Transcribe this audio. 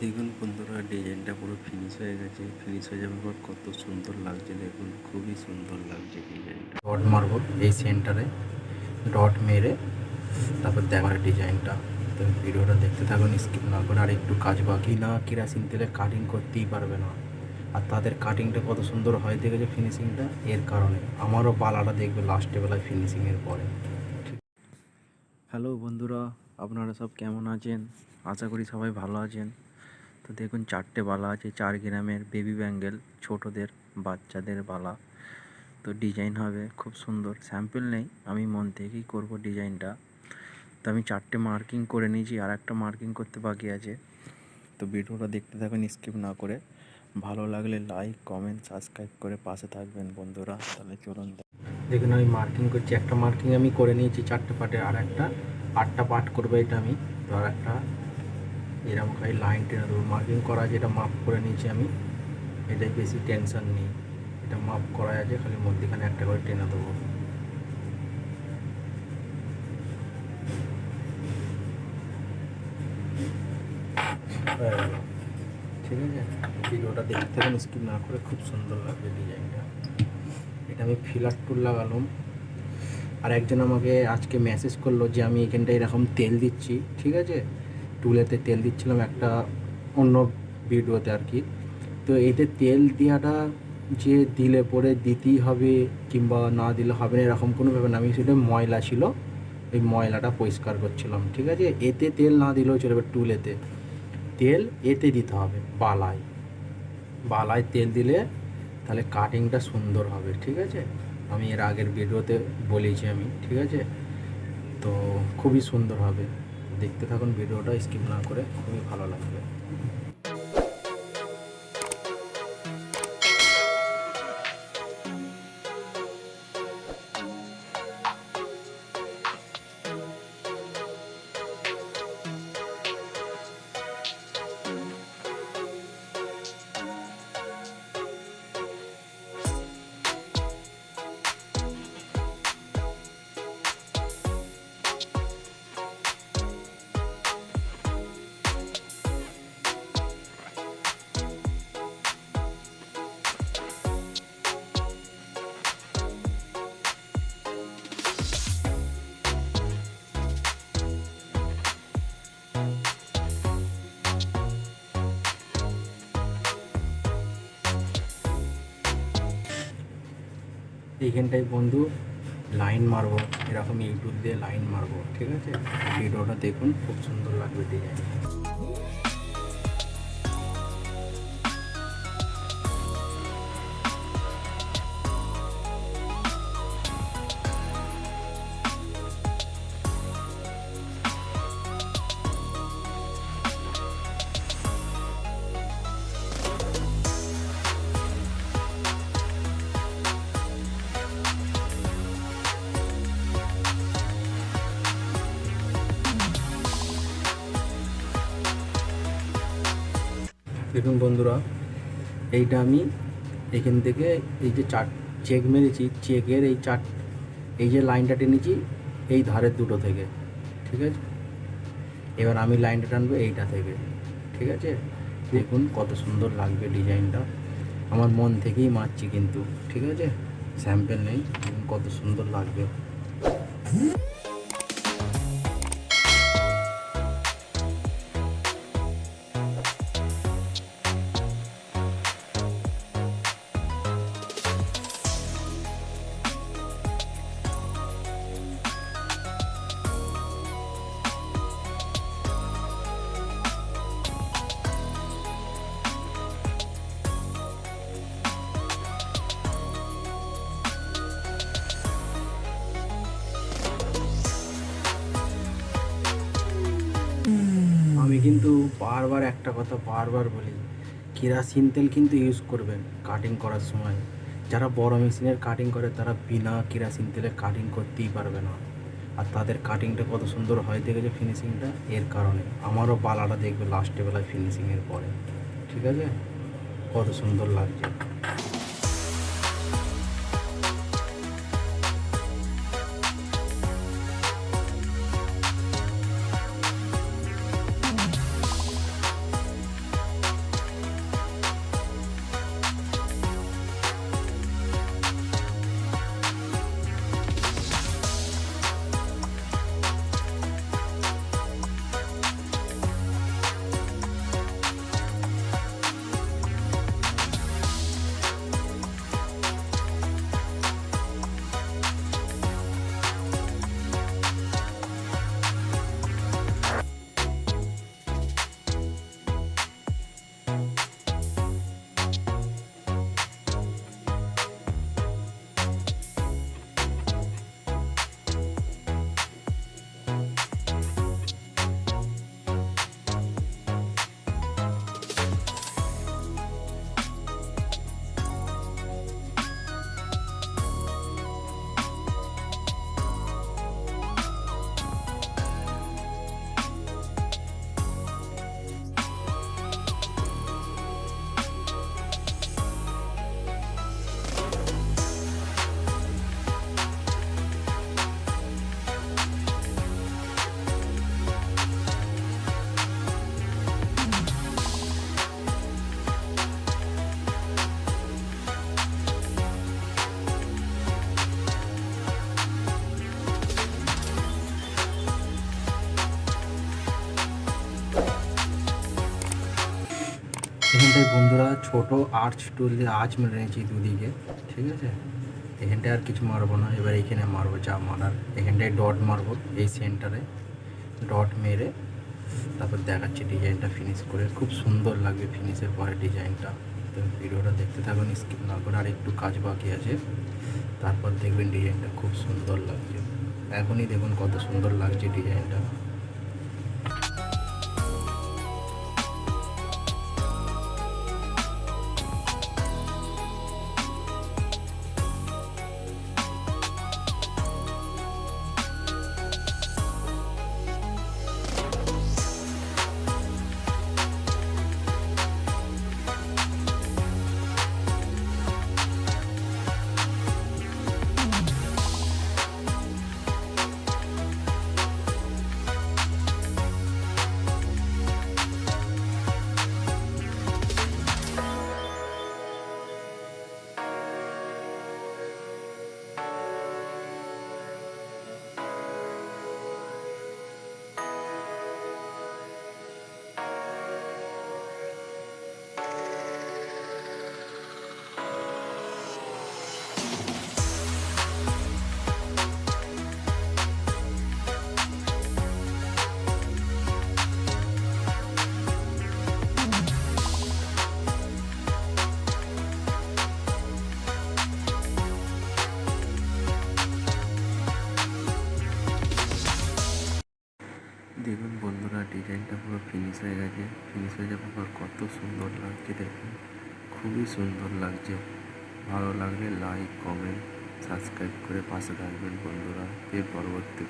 দেখুন বন্ধুরা ডিজাইনটা পুরো ফিনিশ হয়ে গেছে। ফিনিশ হয়ে যাওয়ার পর কত সুন্দর লাগছে দেখুন খুবই সুন্দর লাগছে ডিজাইনটা। ডট মারবো এই সেন্টারে ডট মেরে তারপর দেখার ডিজাইনটা। তো ভিডিওটা দেখতে থাকুন স্কিপ না করে আর একটু কাজ বাকি না কিরাসিন তেলে কাটিং করতেই পারবে না। আর তাদের কাটিংটা কত সুন্দর হয় দেখেছে ফিনিশিংটা এর কারণে। আমারও পালাটা দেখবে লাস্টে বেলায় ফিনিশিংয়ের পরে। হ্যালো বন্ধুরা আপনারা সব কেমন আছেন? আশা করি সবাই ভালো আছেন। তো দেখুন, চারটে বালা আছে, চার গ্রামের বেবি ব্যাঙ্গেল ছোটদের, বাচ্চাদের বালা। তো ডিজাইন হবে, খুব সুন্দর। স্যাম্পল নেই, আমি মন থেকেই করব ডিজাইনটা তো আমি চারটে মার্কিং করে নিয়েছি, আর একটা মার্কিং করতে বাকি আছে। তো ভিডিওটা দেখতে থাকুন স্কিপ না করে। ভালো লাগলে লাইক কমেন্ট সাবস্ক্রাইব করে পাশে থাকবেন বন্ধুরা। তাহলে চলুন দেখুন, আমি মার্কিং করছি, একটা মার্কিং আমি করে নিয়েছি চারটে পার্টে আর একটা আটটা পার্ট করব এটা আমি। তো আর একটা এরকম খালি লাইন টেনে দেবো মার্কিং করা আছে, এটা মাপ করে নিয়েছি আমি। এটাই বেশি টেনশন নেই। এটা মাপ করা আছে, খালি মধ্যেখানে একটা করে টেনে দেবো ঠিক আছে? ভিডিওটা দেখতে থাকুন স্কিপ না করে খুব সুন্দর লাগবে ডিজাইনটা এটা আমি ফিলার টুল লাগালাম। আর একজন আমাকে আজকে মেসেজ করল যে আমি এখানটা এরকম তেল দিচ্ছি, ঠিক আছে? টুলেতে তেল দিচ্ছিলাম একটা অন্য ভিডিওতে আর কি। তো এতে তেল দেওয়াটা যে দিলে পরে দিতেই হবে কিংবা না দিলে হবে না, এরকম কোনো ব্যাপার না। আমি সেটা ময়লা ছিল, ওই ময়লাটা পরিষ্কার করছিলাম, ঠিক আছে? এতে তেল না দিলেও চলবে টুলেতে। তেল এতে দিতে হবে, বালায়। বালায় তেল দিলে তাহলে কাটিংটা সুন্দর হবে, ঠিক আছে? আমি এর আগের ভিডিওতে বলেছি আমি, ঠিক আছে? তো খুবই সুন্দর হবে। দেখতে থাকুন ভিডিওটা স্কিপ না করে। খুবই ভালো লাগবে। এইখানটায় বন্ধু লাইন মারবো, এরকম ইউটিউব দিয়ে লাইন মারবো, ঠিক আছে? ভিডিওটা দেখুন, খুব সুন্দর লাগবে ডিজাইন দেখুন বন্ধুরা, এইটা আমি এখান থেকে এই যে চার চেক মেরেছি চেকের এই চার, এই যে লাইনটা টেনেছি এই ধারের দুটো থেকে, ঠিক আছে? এবার আমি লাইনটা টানবো এইটা থেকে, ঠিক আছে? দেখুন কত সুন্দর লাগবে ডিজাইনটা। আমার মন থেকেই মারছি কিন্তু, ঠিক আছে? স্যাম্পেল নেই কত সুন্দর লাগবে। কিন্তু বারবার একটা কথা বারবার বলি, কেরাসিন তেল কিন্তু ইউজ করবেন কাটিং করার সময়। যারা বড় মেশিনের কাটিং করে, তারা বিনা কেরাসিন তেলে কাটিং করতেই পারবে না। আর তাদের কাটিংটা কত সুন্দর হয় দেখেছে ফিনিশিংটা এর কারণে। আমারও পালাটা দেখবে লাস্টে বেলায় ফিনিশিংয়ের পরে। ঠিক আছে? কত সুন্দর লাগছে। এখানটায় বন্ধুরা ছোট আর্চ টুল দিয়ে আর্চ মেরে নিয়েছি দুদিকে, ঠিক আছে? এখানটায় আর কিছু মারবো না। এবার এখানে মারবো যা মারার। এখানটায় ডট মারবো এই সেন্টারে ডট মেরে তারপর দেখাচ্ছি ডিজাইনটা ফিনিশ করে। খুব সুন্দর লাগবে ফিনিশের পরে ডিজাইনটা তো ভিডিওটা দেখতে থাকুন স্কিপ না করে আর একটু কাজ বাকি আছে। তারপর দেখবেন ডিজাইনটা খুব সুন্দর লাগছে। এখনই দেখুন কত সুন্দর লাগছে ডিজাইনটা ফিনিশ হয়ে গেছে। ফিনিশ হয়ে যাওয়ার পর কত সুন্দর লাগছে দেখুন। খুবই সুন্দর লাগছে। ভালো লাগলে লাইক কমেন্ট সাবস্ক্রাইব করে পাশে থাকবেন বন্ধুরা। এর পরবর্তী